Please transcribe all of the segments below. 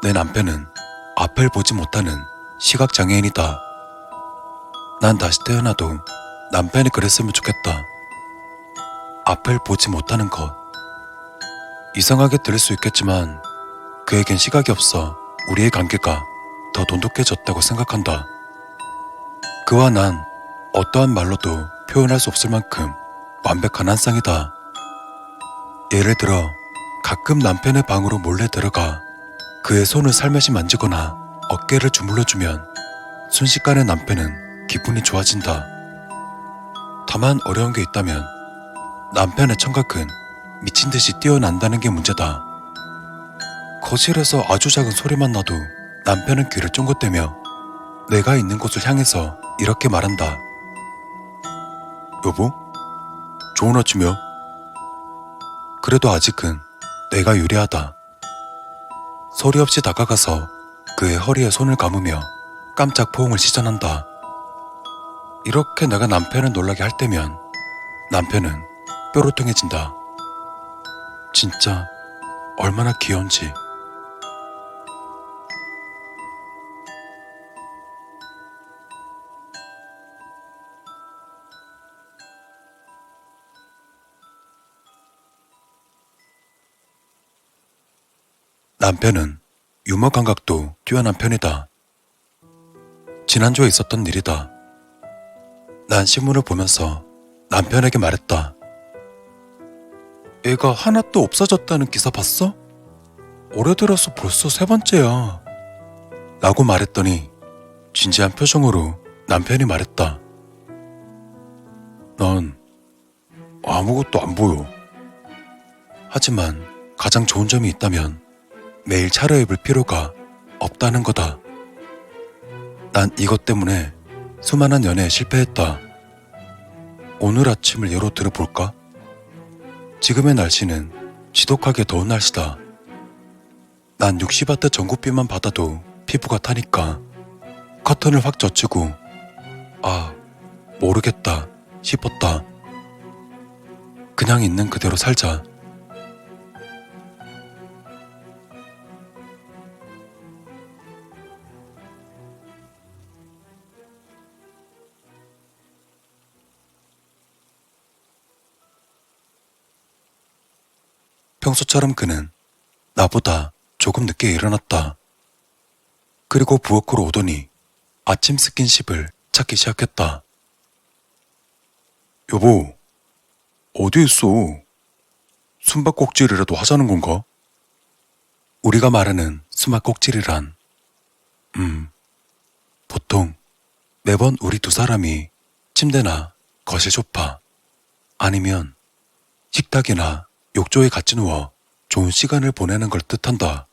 내 남편은 앞을 보지 못하는 시각장애인이다. 난 다시 태어나도 남편이 그랬으면 좋겠다. 앞을 보지 못하는 것. 이상하게 들릴 수 있겠지만 그에겐 시각이 없어 우리의 관계가 더 돈독해졌다고 생각한다. 그와 난 어떠한 말로도 표현할 수 없을 만큼 완벽한 한 쌍이다. 예를 들어 가끔 남편의 방으로 몰래 들어가 그의 손을 살며시 만지거나 어깨를 주물러주면 순식간에 남편은 기분이 좋아진다. 다만 어려운 게 있다면 남편의 청각은 미친 듯이 뛰어난다는 게 문제다. 거실에서 아주 작은 소리만 나도 남편은 귀를 쫑긋대며 내가 있는 곳을 향해서 이렇게 말한다. 여보? 좋은 아침이야. 그래도 아직은 내가 유리하다. 소리 없이 다가가서 그의 허리에 손을 감으며 깜짝 포옹을 시전한다. 이렇게 내가 남편을 놀라게 할 때면 남편은 뾰로통해진다. 진짜 얼마나 귀여운지. 남편은 유머 감각도 뛰어난 편이다. 지난주에 있었던 일이다. 난 신문을 보면서 남편에게 말했다. 애가 하나도 없어졌다는 기사 봤어? 올해 들어서 벌써 세 번째야. 라고 말했더니 진지한 표정으로 남편이 말했다. 난 아무것도 안 보여. 하지만 가장 좋은 점이 있다면 매일 차려입을 필요가 없다는 거다. 난 이것 때문에 수많은 연애에 실패했다. 오늘 아침을 예로 들어볼까? 지금의 날씨는 지독하게 더운 날씨다. 난 60와트 전구비만 받아도 피부가 타니까 커튼을 확 젖히고 아 모르겠다 싶었다. 그냥 있는 그대로 살자. 평소처럼 그는 나보다 조금 늦게 일어났다. 그리고 부엌으로 오더니 아침 스킨십을 찾기 시작했다. 여보, 어디 있어? 숨바꼭질이라도 하자는 건가? 우리가 말하는 수막꼭질이란, 음, 보통 매번 우리 두 사람이 침대나 거실 소파, 아니면 식탁이나 욕조에 같이 누워 좋은 시간을 보내는 걸 뜻한다.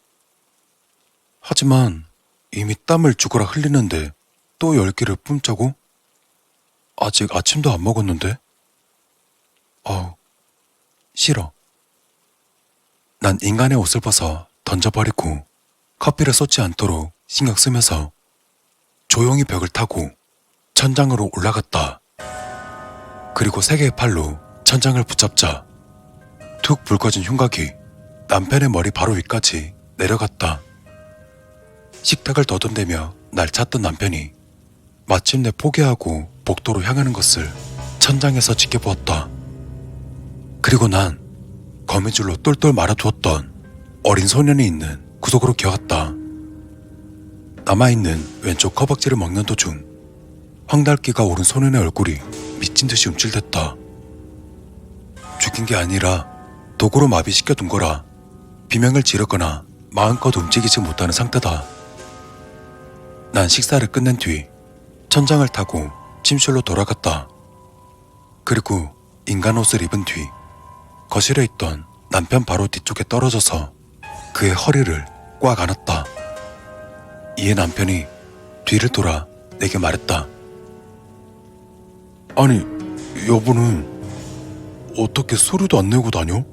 하지만 이미 땀을 죽어라 흘리는데 또 열기를 뿜자고? 아직 아침도 안 먹었는데? 어우, 싫어. 난 인간의 옷을 벗어 던져버리고 커피를 쏟지 않도록 신경 쓰면서 조용히 벽을 타고 천장으로 올라갔다. 그리고 세 개의 팔로 천장을 붙잡자 툭 붉어진 흉곽이 남편의 머리 바로 위까지 내려갔다. 식탁을 더듬대며 날 찾던 남편이 마침내 포기하고 복도로 향하는 것을 천장에서 지켜보았다. 그리고 난 거미줄로 똘똘 말아두었던 어린 소년이 있는 구석으로 기어갔다. 남아있는 왼쪽 허벅지를 먹는 도중 황달기가 오른 소년의 얼굴이 미친 듯이 움찔댔다. 죽인 게 아니라 도구로 마비시켜 둔 거라 비명을 지르거나 마음껏 움직이지 못하는 상태다. 난 식사를 끝낸 뒤 천장을 타고 침실로 돌아갔다. 그리고 인간 옷을 입은 뒤 거실에 있던 남편 바로 뒤쪽에 떨어져서 그의 허리를 꽉 안았다. 이에 남편이 뒤를 돌아 내게 말했다. 아니, 여보는 어떻게 소리도 안 내고 다녀?